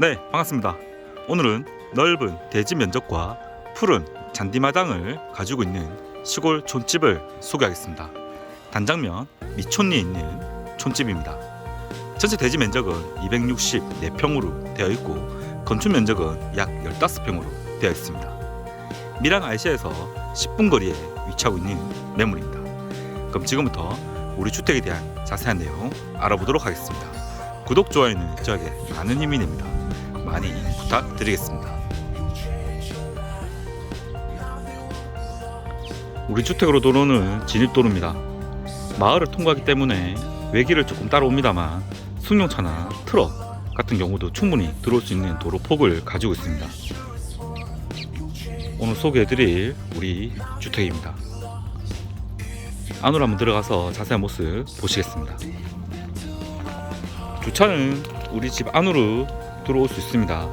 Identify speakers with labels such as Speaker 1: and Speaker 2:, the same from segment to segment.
Speaker 1: 네, 반갑습니다. 오늘은 넓은 대지 면적과 푸른 잔디마당을 가지고 있는 시골 촌집을 소개하겠습니다. 단장면 미촌리에 있는 촌집입니다. 전체 대지 면적은 264평으로 되어 있고 건축 면적은 약 15평으로 되어 있습니다. 밀양 IC에서 10분 거리에 위치하고 있는 매물입니다. 그럼 지금부터 우리 주택에 대한 자세한 내용 알아보도록 하겠습니다. 구독, 좋아요는 저에게 많은 힘이 됩니다. 많이 부탁드리겠습니다. 우리 주택으로 도로는 진입도로입니다. 마을을 통과하기 때문에 외길을 조금 따라옵니다만 승용차나 트럭 같은 경우도 충분히 들어올 수 있는 도로 폭을 가지고 있습니다. 오늘 소개해드릴 우리 주택입니다. 안으로 한번 들어가서 자세한 모습 보시겠습니다. 주차는 우리 집 안으로 들어올 수 있습니다.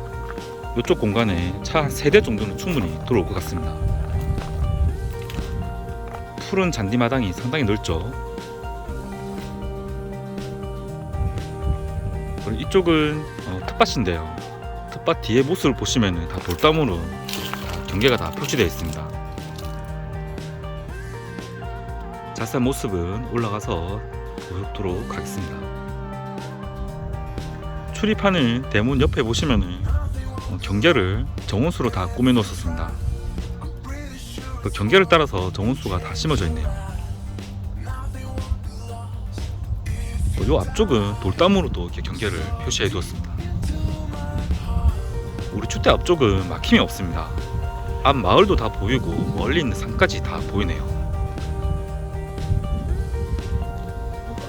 Speaker 1: 이쪽 공간에 차한세대 정도는 충분히 들어올 것 같습니다. 푸른 잔디마당이 상당히 넓죠. 그리고 이쪽은 어, 텃밭인데요. 텃밭 뒤에 모습을 보시면 다 돌담으로 다 경계가 다 표시되어 있습니다. 자세한 모습은 올라가서 보도록 하겠습니다. 출입하는 대문 옆에 보시면은 어, 경계를 정원수로 다 꾸며 놓았습니다. 그 경계를 따라서 정원수가 다 심어져 있네요. 어, 요 앞쪽은 돌담으로도 이렇게 경계를 표시해 두었습니다. 우리 주택 앞쪽은 막힘이 없습니다. 앞 마을도 다 보이고 멀리 있는 산까지 다 보이네요.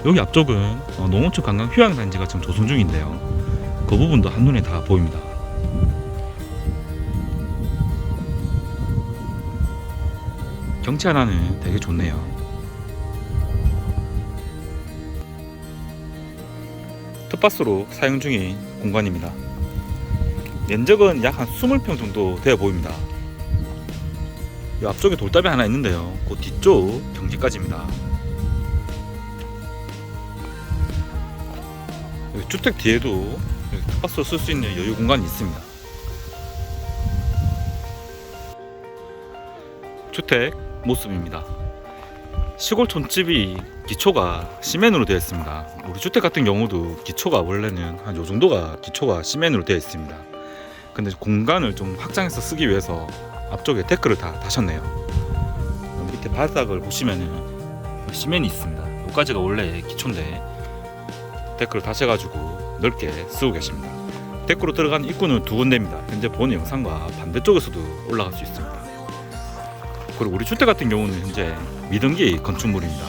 Speaker 1: 여기 앞쪽은 어, 농어촌 관광 휴양 단지가 지금 조성 중인데요. 그 부분도 한눈에 다 보입니다. 경치 하나는 되게 좋네요. 텃밭으로 사용 중인 공간입니다. 면적은 약 한 20평 정도 되어 보입니다. 이 앞쪽에 돌담이 하나 있는데요. 그 뒤쪽 경지까지입니다. 주택 뒤에도 텃밭으로 쓸 수 있는 여유 공간이 있습니다. 주택 모습입니다. 시골 촌집이 기초가 시멘으로 되어 있습니다. 우리 주택 같은 경우도 기초가 원래는 한 요 정도가 기초가 시멘으로 되어 있습니다. 근데 공간을 좀 확장해서 쓰기 위해서 앞쪽에 데크를 다 다셨네요. 밑에 바닥을 보시면은 시멘이 있습니다. 여기까지가 원래 기초인데 데크를 다셔가지고 넓게 쓰고 계십니다. 데크로 들어간 입구는 두 군데입니다. 현재 본 영상과 반대쪽에서도 올라갈 수 있습니다. 그리고 우리 주택 같은 경우는 현재 미등기 건축물입니다.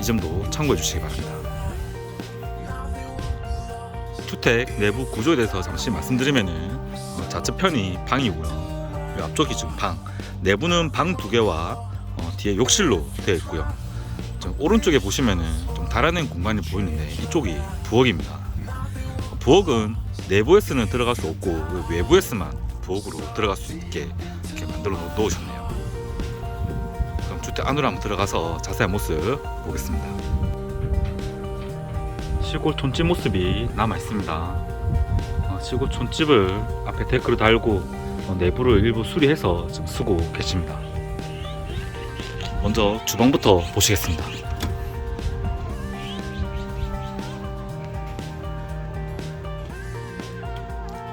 Speaker 1: 이 점도 참고해 주시기 바랍니다. 주택 내부 구조에 대해서 잠시 말씀드리면은 어, 좌측편이 방이고요. 이 앞쪽이 지금 방. 내부는 방 두 개와 어, 뒤에 욕실로 되어 있고요. 좀 오른쪽에 보시면은 좀 달아낸 공간이 보이는데 이쪽이 부엌입니다. 부엌은 내부에서는 들어갈 수 없고 외부에서만 부엌으로 들어갈 수 있게 이렇게 만들어 놓- 놓으셨네요. 그럼 주택 안으로 한번 들어가서 자세한 모습 보겠습니다. 시골 촌집 모습이 남아 있습니다. 어, 시골 촌집을 앞에 데크를 달고 어, 내부를 일부 수리해서 지금 쓰고 계십니다. 먼저 주방부터 보시겠습니다.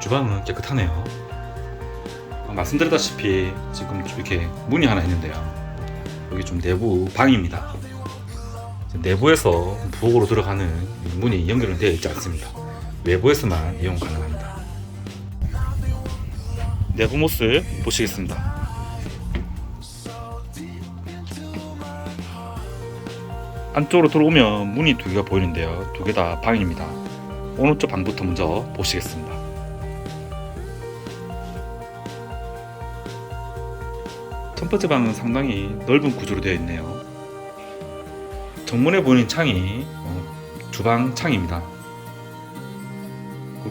Speaker 1: 주방은 깨끗하네요. 어, 말씀드렸다시피 지금 이렇게 문이 하나 있는데요. 여기 좀 내부 방입니다. 내부에서 부엌으로 들어가는 이 문이 연결은 되어 있지 않습니다. 외부에서만 이용 가능합니다. 내부 모습 보시겠습니다. 안쪽으로 들어오면 문이 두 개가 보이는데요. 두 개 다 방입니다. 오른쪽 방부터 먼저 보시겠습니다. 첫 번째 방은 상당히 넓은 구조로 되어 있네요. 정문에 보이는 창이 어, 주방 창입니다.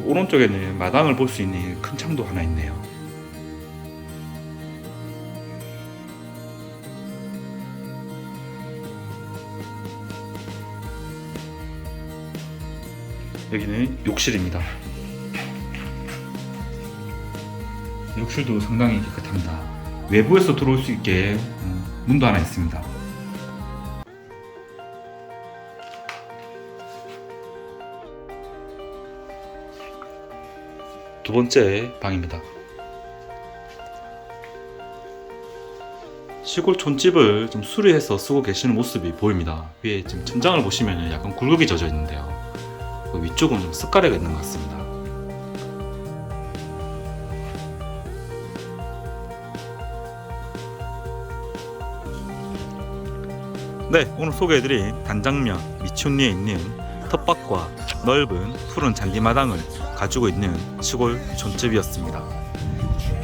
Speaker 1: 오른쪽에는 마당을 볼 수 있는 큰 창도 하나 있네요. 여기는 욕실입니다. 욕실도 상당히 깨끗합니다. 외부에서 들어올 수 있게 음, 문도 하나 있습니다. 두 번째 방입니다. 시골 촌집을 좀 수리해서 쓰고 계시는 모습이 보입니다. 위에 지금 천장을 보시면 약간 굴곡이 젖어 있는데요. 그 위쪽은 좀 습가래가 있는 것 같습니다. 네, 오늘 소개해드린 단장면 미춘리에 있는 텃밭과 넓은 푸른 잔디마당을 가지고 있는 시골 존집이었습니다.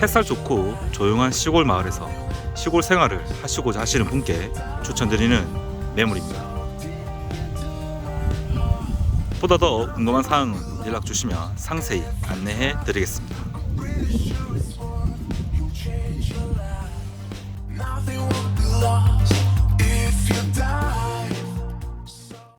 Speaker 1: 햇살 좋고 조용한 시골 마을에서 시골 생활을 하시고자 하시는 분께 추천드리는 매물입니다. 보다 더 궁금한 사항은 연락 주시면 상세히 안내해 드리겠습니다. Eu you.